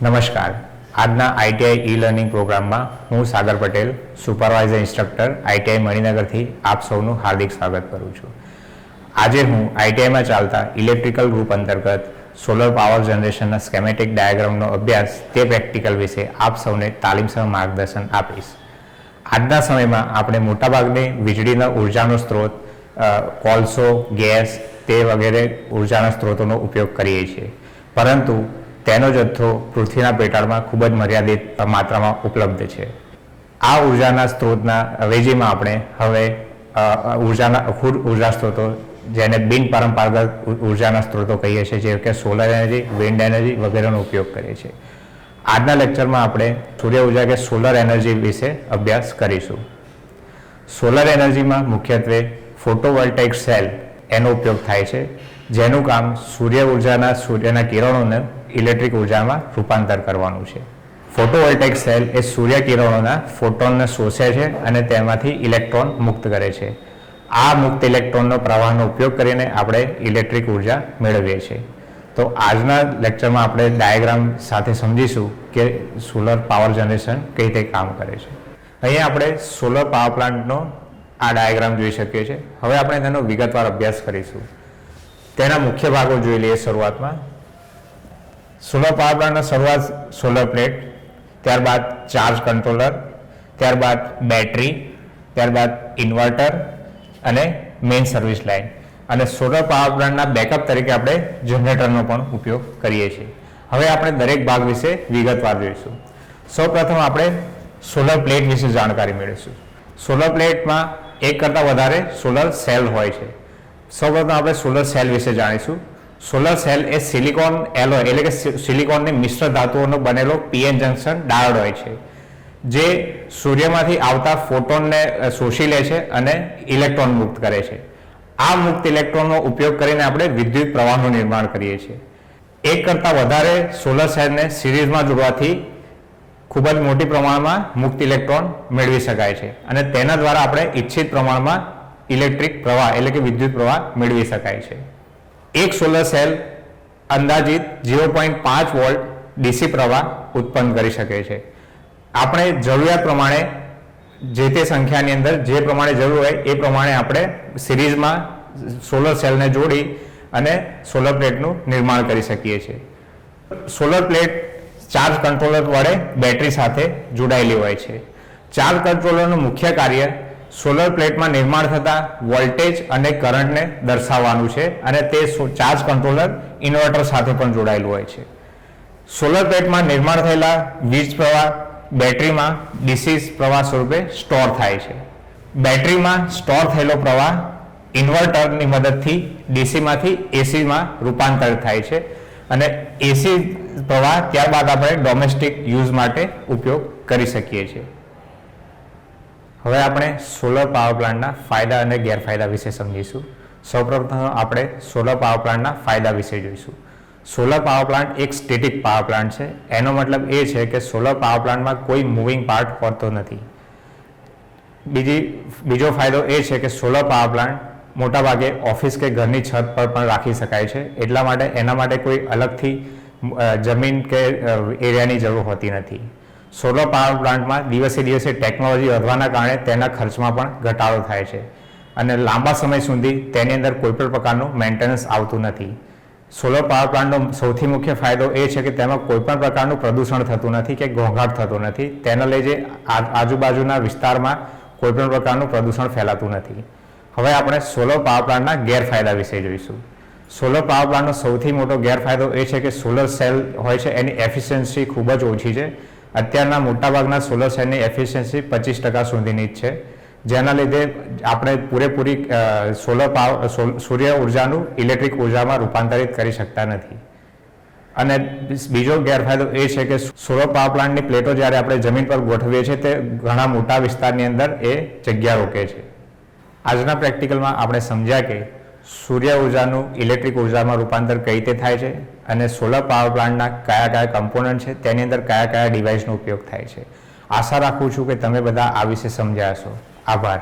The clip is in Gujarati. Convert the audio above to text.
નમસ્કાર. આજના આઈટીઆઈ ઈ લર્નિંગ પ્રોગ્રામમાં હું Sagar Patel, supervisor instructor ITI મણિનગરથી આપ સૌનું હાર્દિક સ્વાગત કરું છું. આજે હું આઈટીઆઈમાં ચાલતા ઇલેક્ટ્રિકલ ગ્રુપ અંતર્ગત સોલર પાવર જનરેશનના સ્કેમેટિક ડાયાગ્રામનો અભ્યાસ તે પ્રેક્ટિકલ વિશે આપ સૌને તાલીમસર માર્ગદર્શન આપીશ. આજના સમયમાં આપણે મોટાભાગની વીજળીના ઉર્જાનો સ્ત્રોત કોલસો, ગેસ તે વગેરે ઉર્જાના સ્ત્રોતોનો ઉપયોગ કરીએ છીએ. પરંતુ તેનો જથ્થો પૃથ્વીના પેટાળમાં ખૂબ જ મર્યાદિત માત્રામાં ઉપલબ્ધ છે. આ ઉર્જાના સ્ત્રોતના અવેજીમાં આપણે હવે ઉર્જાના ખુદ ઊર્જા સ્ત્રોતો, જેને બિનપરંપરાગત ઉર્જાના સ્ત્રોતો કહીએ છીએ, જેમ કે સોલર એનર્જી વિન્ડ એનર્જી વગેરેનો ઉપયોગ કરીએ છીએ. આજના લેક્ચરમાં આપણે સૂર્ય ઊર્જા કે સોલર એનર્જી વિશે અભ્યાસ કરીશું. સોલર એનર્જીમાં મુખ્યત્વે ફોટોવોલ્ટેક સેલ એનો ઉપયોગ થાય છે, જેનું કામ સૂર્ય ઉર્જાના સૂર્યના કિરણોને ઇલેક્ટ્રિક ઉર્જામાં રૂપાંતર કરવાનું છે. ફોટોવોલ્ટેક સેલ એ સૂર્ય કિરણોના ફોટોનને શોષે છે અને તેમાંથી ઇલેક્ટ્રોન મુક્ત કરે છે. આ મુક્ત ઇલેક્ટ્રોનનો પ્રવાહનો ઉપયોગ કરીને આપણે ઇલેક્ટ્રિક ઊર્જા મેળવીએ છીએ. તો આજના લેક્ચરમાં આપણે ડાયાગ્રામ સાથે સમજીશું કે સોલર પાવર જનરેશન કઈ રીતે કામ કરે છે. અહીંયા આપણે સોલર પાવર પ્લાન્ટનો આ ડાયાગ્રામ જોઈ શકીએ છીએ. હવે આપણે તેનો વિગતવાર અભ્યાસ કરીશું. તેના મુખ્ય ભાગો જોઈ લઈએ શરૂઆતમાં. સોલર પાવર પ્લાન્ટનો શરૂઆત સોલર પ્લેટ, ત્યારબાદ ચાર્જ કંટ્રોલર, ત્યારબાદ બેટરી, ત્યારબાદ ઇન્વર્ટર અને મેઇન સર્વિસ લાઇન. અને સોલર પાવર પ્લાન્ટના બેકઅપ તરીકે આપણે જનરેટરનો પણ ઉપયોગ કરીએ છીએ. હવે આપણે દરેક ભાગ વિશે વિગતવાર જોઈશું. સૌપ્રથમ આપણે સોલર પ્લેટ વિશે જાણકારી મેળવીશું. સોલર પ્લેટમાં એક કરતાં વધારે સોલર સેલ હોય છે. સૌપ્રથમ આપણે સોલર સેલ વિશે જાણીશું. સોલર સેલ એ સિલિકોન એલો એટલે કે સિલિકોનની મિશ્ર ધાતુઓનો બનેલો પીએન જંકશન ડાયોડ હોય છે, જે સૂર્યમાંથી આવતા ફોટોનને શોષી લે છે અને ઇલેક્ટ્રોન મુક્ત કરે છે. આ મુક્ત ઇલેક્ટ્રોનનો ઉપયોગ કરીને આપણે વિદ્યુત પ્રવાહનું નિર્માણ કરીએ છીએ. એક કરતાં વધારે સોલર સેલને સિરીઝમાં જોડવાથી ખૂબ જ મોટી પ્રમાણમાં મુક્ત ઇલેક્ટ્રોન મેળવી શકાય છે અને તેના દ્વારા આપણે ઈચ્છિત પ્રમાણમાં ઇલેક્ટ્રિક પ્રવાહ એટલે કે વિદ્યુત પ્રવાહ મેળવી શકાય છે. એક સોલર સેલ અંદાજિત ઝીરો પોઈન્ટ પાંચ વોલ્ટ ડીસી પ્રવાહ ઉત્પન્ન કરી શકે છે. આપણે જરૂરિયાત પ્રમાણે જે તે સંખ્યાની અંદર જે પ્રમાણે જરૂર હોય એ પ્રમાણે આપણે સિરીઝમાં સોલર સેલને જોડી અને સોલર પ્લેટનું નિર્માણ કરી શકીએ છીએ. સોલર પ્લેટ ચાર્જ કંટ્રોલર વડે બેટરી સાથે જોડાયેલી હોય છે. ચાર્જ કંટ્રોલરનું મુખ્ય કાર્ય સોલર પ્લેટમાં નિર્માણ થતા વોલ્ટેજ અને કરંટને દર્શાવવાનું છે અને તે ચાર્જ કંટ્રોલર, ઇન્વર્ટર સાથે પણ જોડાયેલું હોય છે. સોલર પ્લેટમાં નિર્માણ થયેલા વીજ પ્રવાહ, બેટરીમાં ડીસી પ્રવાહ સ્વરૂપે સ્ટોર થાય છે. બેટરીમાં સ્ટોર થયેલો પ્રવાહ ઇન્વર્ટરની મદદથી ડીસીમાંથી એસીમાં રૂપાંતરિત થાય છે અને એસી પ્રવાહ ત્યારબાદ આપણે ડોમેસ્ટિક યુઝ માટે ઉપયોગ કરી શકીએ છીએ. હવે આપણે સોલર પાવર પ્લાન્ટના ફાયદા અને ગેરફાયદા વિશે સમજીશું. સૌપ્રથમ આપણે સોલર પાવર પ્લાન્ટના ફાયદા વિશે જોઈશું. સોલર પાવર પ્લાન્ટ એક સ્ટેટિક પાવર પ્લાન્ટ છે. એનો મતલબ એ છે કે સોલર પાવર પ્લાન્ટમાં કોઈ મૂવિંગ પાર્ટ હોતો નથી. બીજી, બીજો ફાયદો એ છે કે સોલર પાવર પ્લાન્ટ મોટાભાગે ઓફિસ કે ઘરની છત પર પણ રાખી શકાય છે. એટલા માટે એના માટે કોઈ અલગથી જમીન કે એરિયાની જરૂર હોતી નથી. સોલર પાવર પ્લાન્ટમાં દિવસે દિવસે ટેકનોલોજી વધવાના કારણે તેના ખર્ચમાં પણ ઘટાડો થાય છે. અને લાંબા સમય સુધી તેની અંદર કોઈપણ પ્રકારનું મેન્ટેનન્સ આવતું નથી. સોલર પાવર પ્લાન્ટનો સૌથી મુખ્ય ફાયદો એ છે કે તેમાં કોઈપણ પ્રકારનું પ્રદૂષણ થતું નથી કે ઘોંઘાટ થતો નથી. તેના લીધે આજુબાજુના વિસ્તારમાં કોઈપણ પ્રકારનું પ્રદૂષણ ફેલાતું નથી. હવે આપણે સોલર પાવર પ્લાન્ટના ગેરફાયદા વિશે જોઈશું. સોલર પાવર પ્લાન્ટનો સૌથી મોટો ગેરફાયદો એ છે કે સોલર સેલ હોય છે, એની એફિશિયન્સી ખૂબ જ ઓછી છે. અત્યારના મોટાભાગના સોલર સેલની એફિશિયન્સી પચીસ ટકા સુધીની જ છે. જેના લીધે આપણે પૂરેપૂરી સોલર પાવર સૂર્ય ઉર્જાનું ઇલેક્ટ્રિક ઉર્જામાં રૂપાંતરિત કરી શકતા નથી. અને બીજો ગેરફાયદો એ છે કે સોલર પાવર પ્લાન્ટની પ્લેટો જ્યારે આપણે જમીન પર ગોઠવીએ છીએ, તે ઘણા મોટા વિસ્તારની અંદર એ જગ્યા રોકે છે. આજના પ્રેક્ટિકલમાં આપણે સમજ્યા કે સૂર્ય ઉર્જાનું ઇલેક્ટ્રિક ઉર્જામાં રૂપાંતર કઈ રીતે થાય છે? અને સોલર પાવર પ્લાન્ટના કયા કયા કમ્પોનન્ટ છે, તેની અંદર કયા કયા ડિવાઇસનો ઉપયોગ થાય છે. આશા રાખું છું કે તમે બધા આ વિશે સમજ્યા હશો. આભાર.